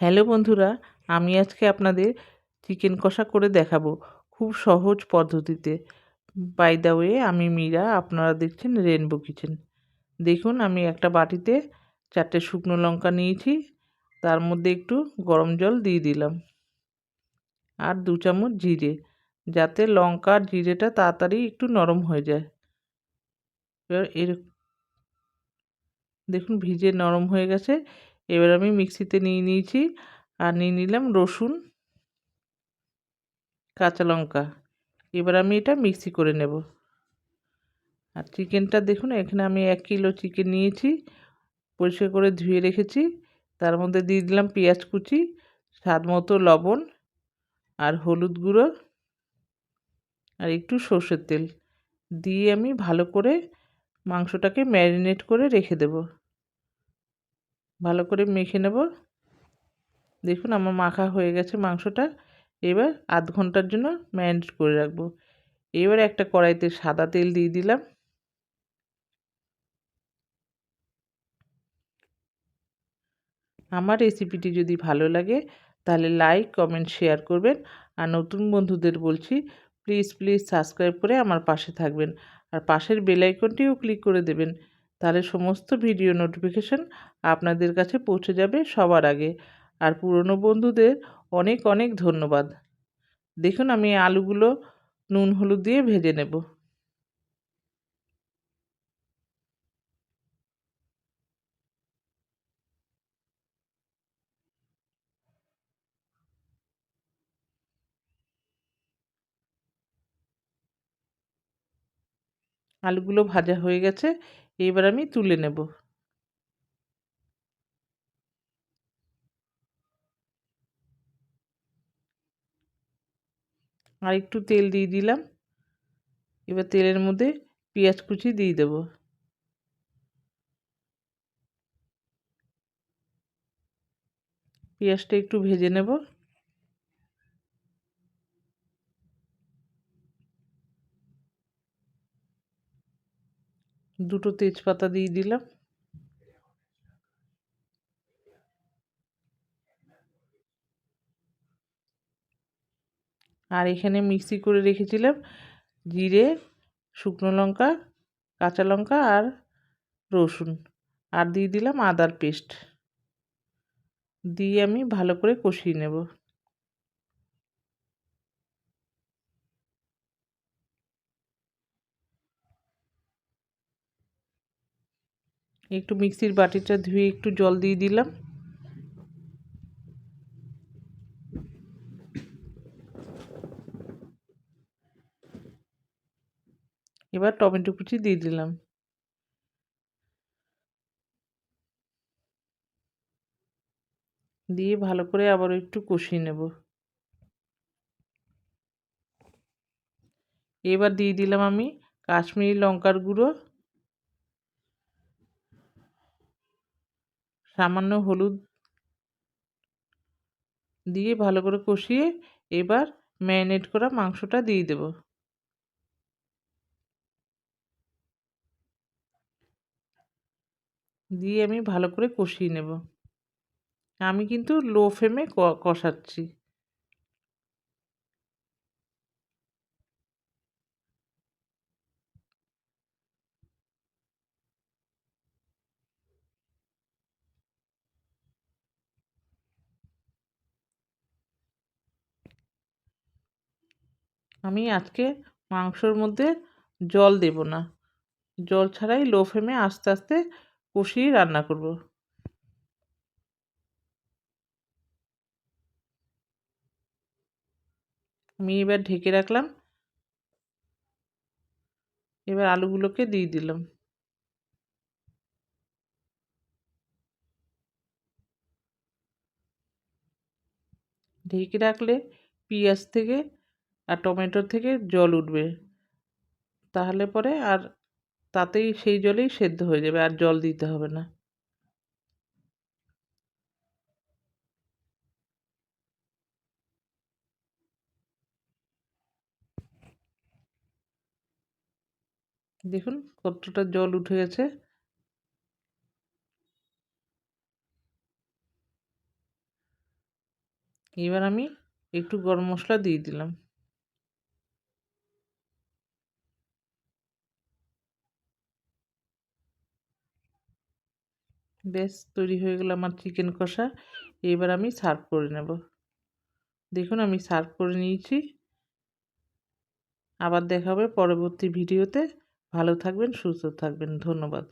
Hello বন্ধুরা, আমি আজকে আপনাদের চিকেন কষা করে দেখাবো খুব সহজ পদ্ধতিতে। বাই দ্য ওয়ে আমি মীরা, আপনারা দেখছেন রেনবো কিচেন দেখুন, আমি একটা বাটিতে চারটে শুকনো লঙ্কা নিয়েছি, তার মধ্যে একটু গরম জল দিয়ে দিলাম। আর দু চামচ জিরে, যাতে লঙ্কা আর জিরেটা তাড়াতাড়ি একটু নরম হয়ে যায়। এবার এর দেখুন, ভিজে নরম হয়ে গেছে। এবার আমি মিক্সিতে নিয়ে নিয়েছি আর নিয়ে নিলাম রসুন, কাঁচা লঙ্কা। এবার আমি এটা মিক্সি করে নেব। আর চিকেনটা দেখুন, এখানে আমি এক কিলো চিকেন নিয়েছি, পরিষ্কার করে ধুয়ে রেখেছি। তার মধ্যে দিয়ে দিলাম পেঁয়াজ কুচি, স্বাদ মতো লবণ আর হলুদ গুঁড়ো আর একটু সর্ষের তেল। দিয়ে আমি ভালো করে মাংসটাকে ম্যারিনেট করে রেখে দেব। ভালো করে মেখে নেব। দেখুন আমার মাখা হয়ে গেছে মাংসটা। এবার আধ ঘণ্টার জন্য ম্যারিনেট করে রাখব। এবার একটা কড়াইতে সাদা তেল দিয়ে দিলাম। আমার রেসিপিটি যদি ভালো লাগে, তাহলে লাইক, কমেন্ট, শেয়ার করবেন। আর নতুন বন্ধুদের বলছি, প্লিজ প্লিজ সাবস্ক্রাইব করে আমার পাশে থাকবেন। আর পাশের বেল আইকনটিও ক্লিক করে দেবেন। তাহলে সমস্ত ভিডিও নোটিফিকেশান আপনাদের কাছে পৌঁছে যাবে সবার আগে। আর পুরনো বন্ধুদের অনেক অনেক ধন্যবাদ। দেখুন, আমি আলুগুলো নুন, হলুদ দিয়ে ভেজে নেব। আলুগুলো ভাজা হয়ে গেছে। এবার আমি তুলে নেব। আর একটু তেল দিয়ে দিলাম। এবার তেলের মধ্যে পেঁয়াজ কুচি দিয়ে দেব। পেঁয়াজটা একটু ভেজে নেব। দুটো তেজপাতা দিয়ে দিলাম। আর এখানে মিক্সি করে রেখেছিলাম জিরে, শুকনো লঙ্কা, কাঁচা লঙ্কা আর রসুন। আর দিয়ে দিলাম আদার পেস্ট। দিয়ে আমি ভালো করে কষিয়ে নেব। একটু মিক্সির বাটিটা ধুয়ে একটু জল দিয়ে দিলাম। এবার টমেটো কুচি দিয়ে দিলাম। দিয়ে ভালো করে আবার একটু কষিয়ে নেব। এবার দিয়ে দিলাম আমি কাশ্মীরি লঙ্কার গুঁড়ো। সামান্য হলুদ দিয়ে ভালো করে কষিয়ে এবার ম্যারিনেট করা মাংসটা দিয়ে দেব। দিয়ে আমি ভালো করে কষিয়ে নেব। আমি কিন্তু লো ফ্লেমে কষাচ্ছি। আমি আজকে মাংসর মধ্যে জল দেব না। জল ছাড়াই লো ফ্লেমে আস্তে আস্তে কষিয়ে রান্না করব। আমি এবার ঢেকে রাখলাম। এবার আলুগুলোকে দিয়ে দিলাম। ঢেকে রাখলে পেঁয়াজ থেকে আর টমেটোর থেকে জল উঠবে। তাহলে পরে আর তাতেই সেই জলেই সেদ্ধ হয়ে যাবে, আর জল দিতে হবে না। দেখুন কতটা জল উঠে গেছে। এবার আমি একটু গরম মশলা দিয়ে দিলাম। বেশ তৈরি হয়ে গেল আমার চিকেন কষা। এবার আমি সার্ভ করে নেব। দেখুন আমি সার্ভ করে নিয়েছি। আবার দেখা হবে পরবর্তী ভিডিওতে। ভালো থাকবেন, সুস্থ থাকবেন। ধন্যবাদ।